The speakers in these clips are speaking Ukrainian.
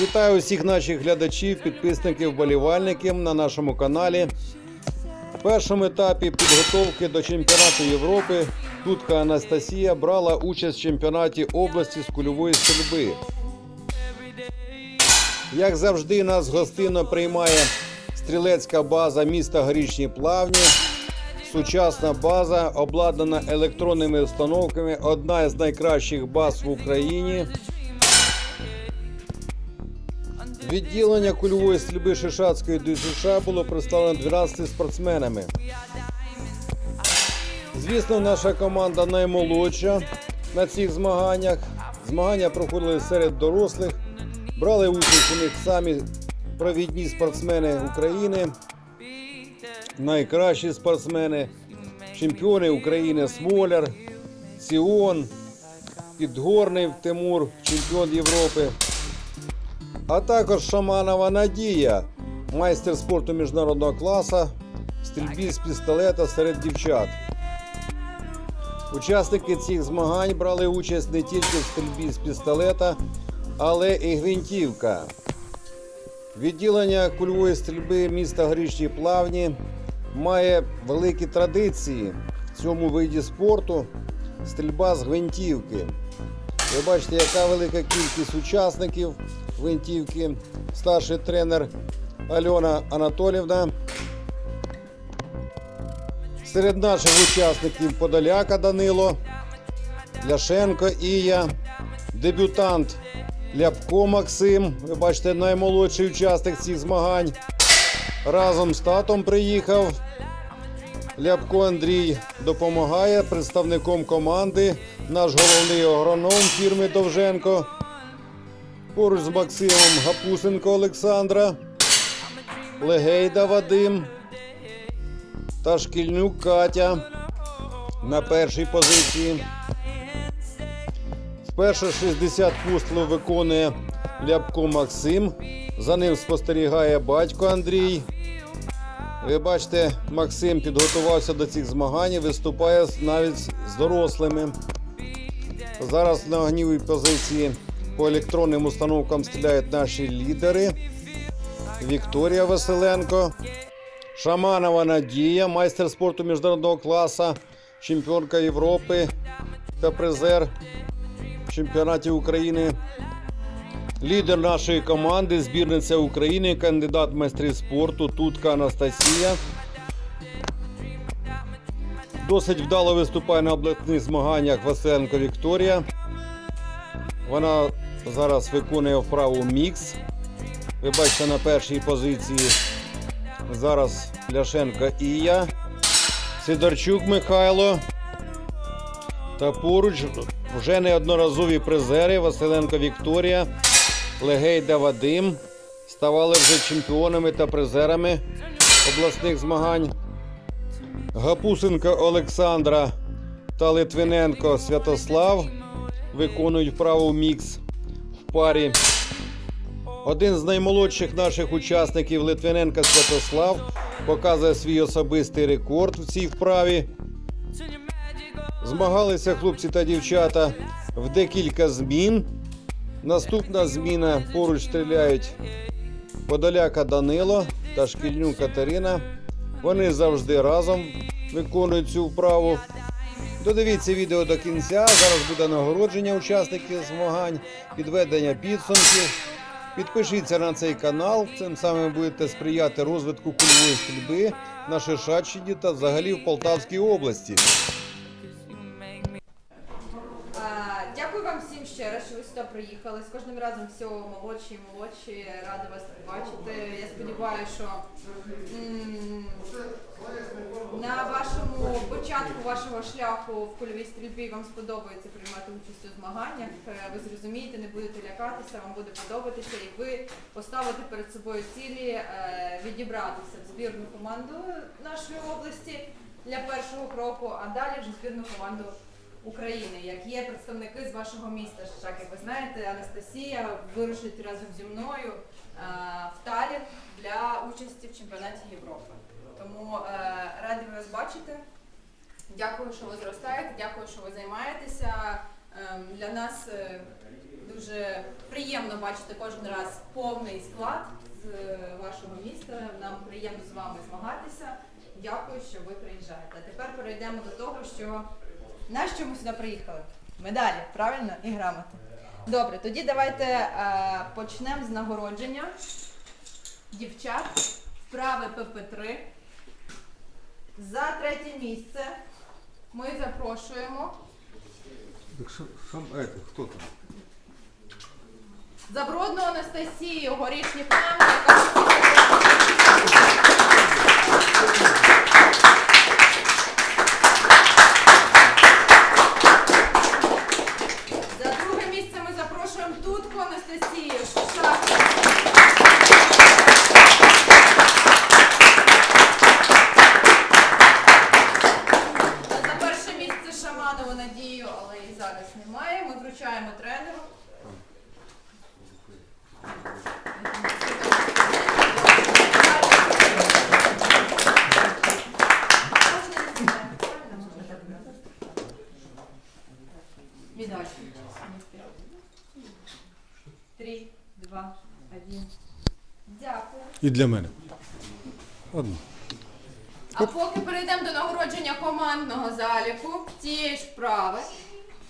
Вітаю усіх наших глядачів, підписників, вболівальників на нашому каналі. В першому етапі підготовки до чемпіонату Європи Тутка Анастасія брала участь в чемпіонаті області з кульової стрільби. Як завжди, нас гостинно приймає стрілецька база міста Горішні Плавні. Сучасна база, обладнана електронними установками, одна з найкращих баз в Україні. Відділення кульової стрільби Шишацької ДЮСШ було представлено 12 спортсменами. Звісно, наша команда наймолодша на цих змаганнях. Змагання проходили серед дорослих. Брали участь у них самі провідні спортсмени України, найкращі спортсмени, чемпіони України Смоляр, Сіон, Підгорний Тимур, чемпіон Європи а також Шаманова Надія, майстер спорту міжнародного класу, стрільбі з пістолета серед дівчат. Учасники цих змагань брали участь не тільки в стрільбі з пістолета, але і гвинтівка. Відділення кульової стрільби міста Горішні Плавні має великі традиції в цьому виді спорту стрільба з гвинтівки. Ви бачите, яка велика кількість учасників гвинтівки. Старший тренер Альона Анатолівна. Серед наших учасників Подоляка Данило, Ляшенко Ія, дебютант Ляпко Максим. Ви бачите, наймолодший учасник цих змагань. Разом з татом приїхав. Ляпко Андрій допомагає представником команди, наш головний агроном фірми Довженко. Поруч з Максимом Гапусенко Олександра, Легейда Вадим та Шкільнюк Катя на першій позиції. Вперше 60 пустлів виконує Ляпко Максим. За ним спостерігає батько Андрій. Ви бачите, Максим підготувався до цих змагань, і виступає навіть з дорослими. Зараз на огнівій позиції по електронним установкам стріляють наші лідери. Вікторія Василенко, Шаманова Надія, майстер спорту міжнародного класу, чемпіонка Європи та призер чемпіонатів України. Лідер нашої команди, збірниця України, кандидат в майстри спорту Тутка Анастасія. Досить вдало виступає на обласних змаганнях Василенко Вікторія. Вона зараз виконує вправу мікс. Ви бачите на першій позиції зараз Ляшенко Ія, Сидорчук Михайло. Та поруч вже неодноразові призери Василенко Вікторія, Легейда Вадим. Ставали вже чемпіонами та призерами обласних змагань. Гапусенко Олександра та Литвиненко Святослав виконують вправу мікс в парі. Один з наймолодших наших учасників Литвиненко Святослав показує свій особистий рекорд в цій вправі. Змагалися хлопці та дівчата в декілька змін. Наступна зміна поруч стріляють Подоляка Данило та Шкільнюк Катерина. Вони завжди разом виконують цю вправу. Додивіться відео до кінця. Зараз буде нагородження учасників змагань, підведення підсумків. Підпишіться на цей канал, цим самим будете сприяти розвитку кульової стрільби на Шишаччині та взагалі в Полтавській області. Сюди приїхали. З кожним разом все молодші і молодші. Рада вас бачити. Я сподіваюся, що на вашому початку вашого шляху в кульовій стрільбі вам сподобається приймати участь у змаганнях. Е, Ви зрозумієте, не будете лякатися, вам буде подобатися, і ви поставите перед собою цілі е, відібратися в збірну команду нашої області для першого кроку, а далі вже збірну команду України, як є представники з вашого міста. Шишак, як ви знаєте, Анастасія вирушить разом зі мною е, в Талін для участі в чемпіонаті Європи. Тому е, раді вас бачити. Дякую, що ви зростаєте, дякую, що ви займаєтеся. Ем, Для нас е, Дуже приємно бачити кожен раз повний склад з вашого міста. Нам приємно з вами змагатися. Дякую, що ви приїжджаєте. А тепер перейдемо до того, що на що ми сюди приїхали. Медалі, правильно? І грамоти. Добре, тоді давайте е, почнемо з нагородження дівчат вправи ПП3. За третє місце ми запрошуємо Так що, що это, хто там? Забродну Анастасію, горішні яка За друге місце ми запрошуємо Тутку Анастасію. Шишак. За перше місце Шаманову Надію, але її зараз немає. Ми вручаємо тренеру. Медаль. Три, два, один. Дякую. І для мене. Одну. А поки перейдемо до нагородження командного заліку цієї ж вправи.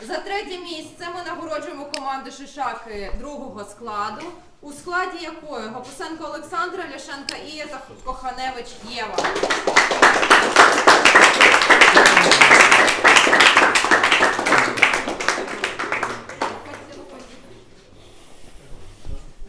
За третє місце ми нагороджуємо команду Шишаки другого складу, у складі якої Гопусенко Олександра, Ляшенка Ія та Коханевич Єва.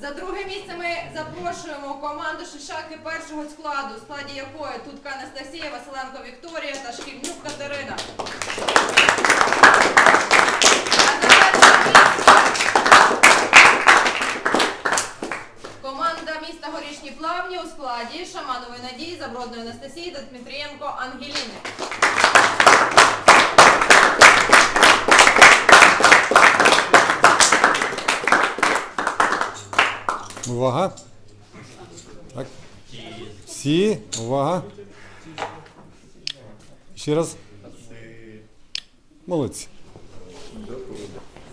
За друге місце ми запрошуємо команду Шишаки першого складу, у складі якої Тутка Анастасія, Василенко Вікторія та Шкільнюк Катерина. А за перше місце Команда міста Горішні Плавні у складі Шаманової Надії, Забродної Анастасії та Дмитрієнко Ангеліни. Увага. Так. Всі, увага. Ще раз. Молодці.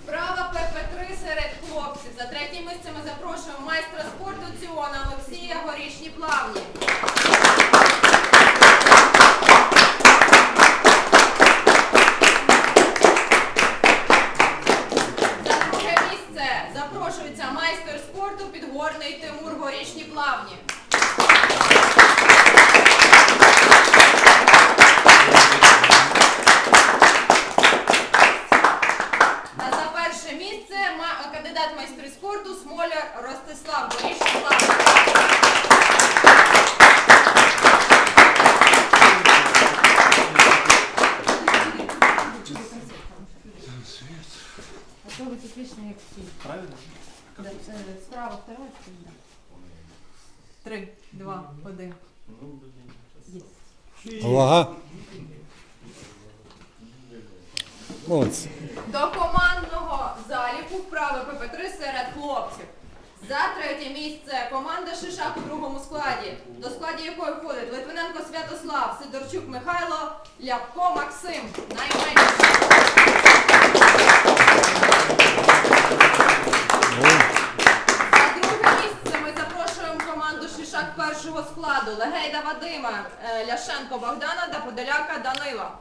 Справа ПП3 серед хлопців. За третє місце ми запрошуємо майстра спорту Ціона Олексія Горішні Плавні. За друге місце запрошується майстер Підгорний Тимур Горішні Плавні. А за перше місце кандидат майстри спорту Смоляр Ростислав Горішні Плавні. Правильно? Да, це Справа, вторая, да. Три, два, один. Є. Увага. Молодці. До командного заліку вправи ПП3 серед хлопців. За третє місце команда Шишак у другому складі, до складі якої входить Литвиненко Святослав, Сидорчук Михайло, Ляпко Максим. Найменше. За друге місце ми запрошуємо команду Шишак першого складу Легейда Е, Ляшенко Богдана та Подоляка Данила.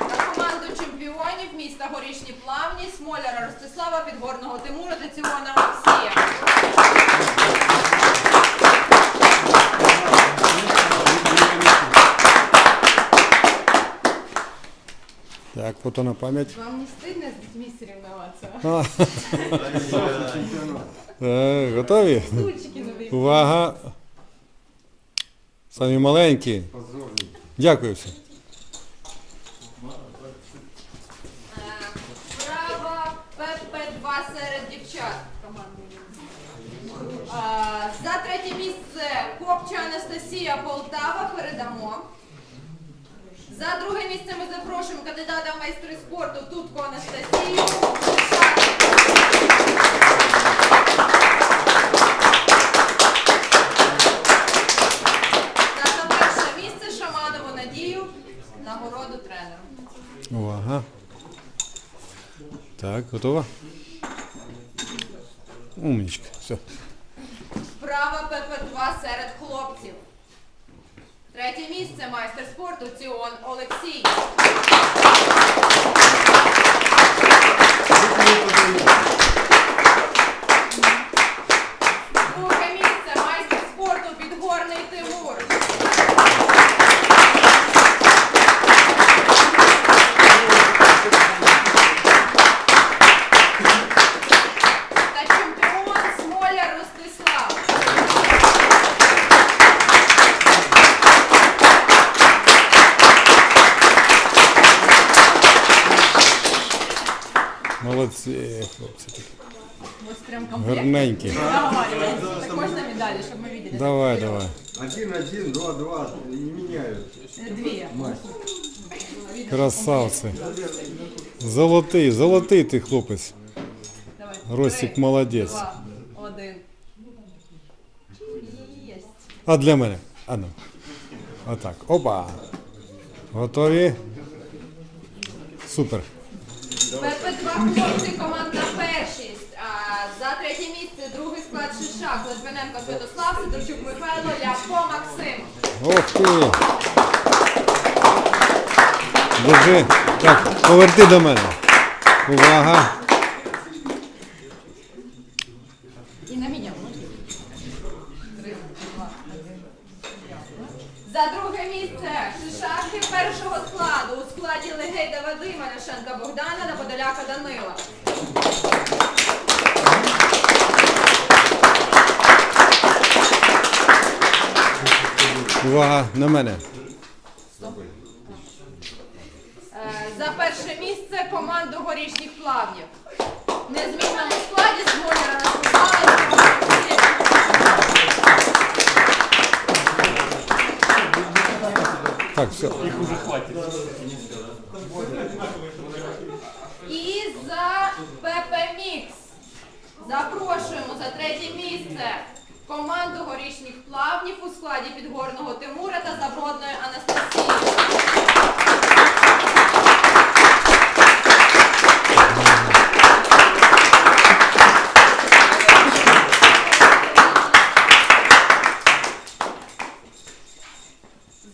На команду чемпіонів міста Горішні Плавні, Смоляра Ростислава, Підгорного Тимура та Так, фото на пам'ять. Вам не стидно з дітьми соревноваться? А. Готові? Стульчики. Увага. Самі маленькі. Дякую всім. Права ПП2 серед дівчат. За третє місце Копча Анастасія Полтава передамо. За друге місце ми запрошуємо кандидата в майстри спорту Тутко Анастасію. Та за перше місце Шаманову Надію нагороду тренеру. Увага. Так, готова? Умнічка. Все. Вправа ПП-2 серед хлопців. Третє місце майстер спорту Ціон Олексій. Друге місце майстер спорту Підгорний Тимур. Та чемпіон Смоляр Ростислав. Молодці, хлопці. такі. Ось прям комплект. Гарненькі. Давай, так можна медалі, щоб ми видели? Давай, давай. Один, один, два, два. И меняют. Дві. Красавці. Золотий, золотий ти хлопець. Ростик молодець. Два, один. Єсть. А для мене. А ну. Отак. Опа. Готові? Супер. ПП-2 хлопці, команда першість. А, за третє місце другий склад Шишак, Литвиненко Святослав, Сидорчук Михайло, Ляпко Максим. Ох. Держи. Так, поверти до мене. Увага. І на мене. Три, два, один. За друге місце Шишахи першого складу у складі Легейда Вадима, Ляшенка Богдана та Подоляка Данила. Увага на мене. Е, За перше місце команду горішніх плавнів. Незмінному складі з Мольнера Так, все. Їх уже хватить. І за ПП Мікс запрошуємо за третє місце команду горішніх плавнів у складі підгорного Тимура та Забродної Анастасії.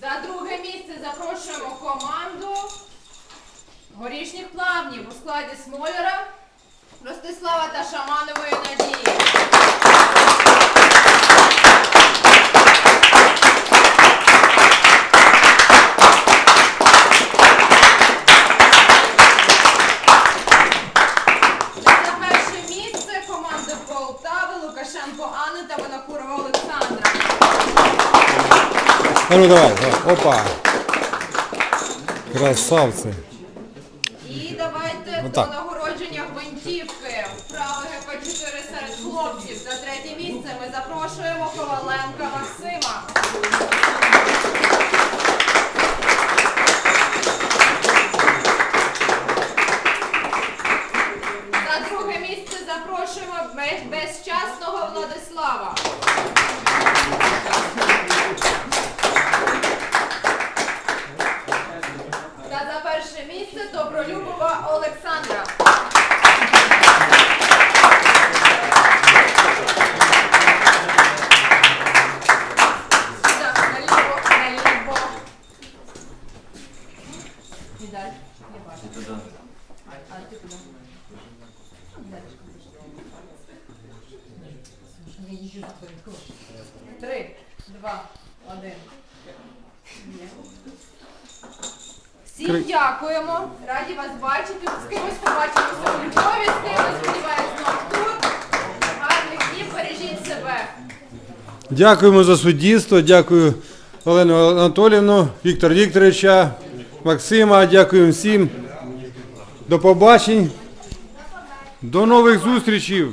За друге місце запрошуємо команду горішніх плавнів у складі Смолера, Ростислава та Шаманової Надії. За перше місце команда Полтави Лукашенко Анни та Винокурова Олександра. А ну давай, давай. Опа. Красавці. І давайте Отак. до нагородження гвинтівки. Вправи ГП-4 серед хлопців. За третє місце ми запрошуємо Коваленка Максима. Добролюбова Олександра. Так, наліво, наліво. Медаль. Не бачу. А ти куди? Медалечко. Я їжджу за твоїм кроком. Три, два, один. Є. Всім дякуємо. Раді вас бачити. З кимось побачимося у Львові, з кимось сподіваюсь знов тут. Гарних днів, бережіть себе. Дякуємо за суддівство, дякую Олену Анатолівну, Віктора Вікторовича, Максима, дякую всім. До побачень. До нових зустрічей.